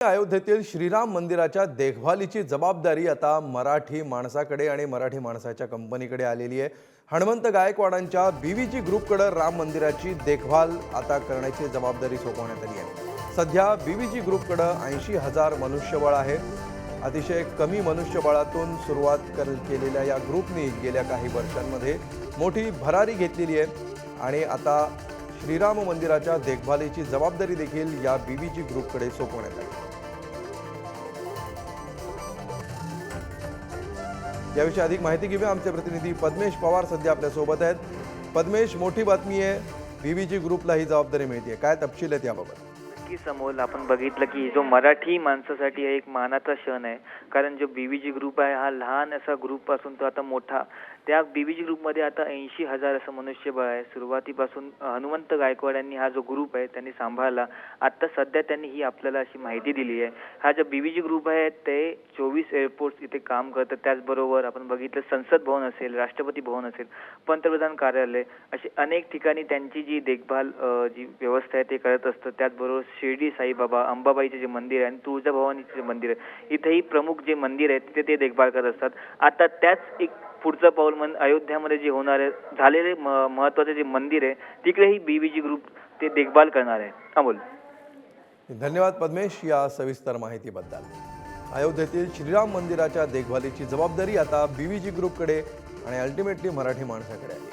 अयोध्येतील श्रीराम मंदिराच्या देखभालीची जबाबदारी आता मराठी माणसाकडे आणि मराठी माणसाच्या कंपनीकडे आलेली आहे. हणमंत गायकवाडांच्या बीव्हीजी ग्रुपकडे राम मंदिराची देखभाल आता करण्याची जबाबदारी सोपवण्यात आली आहे. सध्या बीव्हीजी ग्रुपकडे ऐंशी हजार मनुष्यबळ आहे. अतिशय कमी मनुष्यबळातून सुरुवात कर केलेल्या या ग्रुपनी गेल्या काही वर्षांमध्ये मोठी भरारी घेतलेली आहे. आणि आता श्रीराम मंदिराच्या देखभालीची जबाबदारी देखील या बीव्हीजी ग्रुपकडे सोपवण्यात आली याविषयी अधिक माहिती घेऊया. आमचे प्रतिनिधी पद्मेश पवार सध्या आपल्यासोबत आहेत. पद्मेश मोठी बातमी आहे. व्ही ग्रुपला ही जबाबदारी मिळते काय तपशील आहेत याबाबत? की समोर आपण बघितलं की जो मराठी माणसासाठी हा एक मानाचा क्षण आहे. कारण जो बीव्हीजी ग्रुप आहे हा लहान असा ग्रुपपासून तो आता मोठा. त्या बीव्हीजी ग्रुपमध्ये आता ऐंशी हजार असं मनुष्यबळ आहे. सुरुवातीपासून हनुमंत गायकवाड यांनी हा जो ग्रुप आहे त्यांनी सांभाळला. आता सध्या त्यांनी ही आपल्याला अशी माहिती दिली आहे. हा जो बीव्हीजी ग्रुप आहे ते चोवीस एअरपोर्ट इथे काम करतात. त्याचबरोबर आपण बघितलं संसद भवन असेल राष्ट्रपती भवन असेल पंतप्रधान कार्यालय अशी अनेक ठिकाणी त्यांची जी देखभाल जी व्यवस्था आहे ते करत असतं त्याचबरोबर शिर्डी साईबाबा अंबाबाईचे जे मंदिर आहे आणि तुळजाभवानीचे जे मंदिर आहे इथेही प्रमुख जे मंदिर आहे तिथे ते देखभाल करत असतात. आता त्याच एक पुढचं पाऊल म्हण अयोध्यामध्ये जे होणारे झालेले महत्त्वाचे जे मंदिर आहे तिकडेही बीबीजी ग्रुप ते देखभाल करणार आहे. अमोल धन्यवाद पद्मेश या सविस्तर माहितीबद्दल. अयोध्येतील श्रीराम मंदिराच्या देखभालीची जबाबदारी आता बीव्हीजी ग्रुपकडे आणि अल्टिमेटली मराठी माणसाकडे आली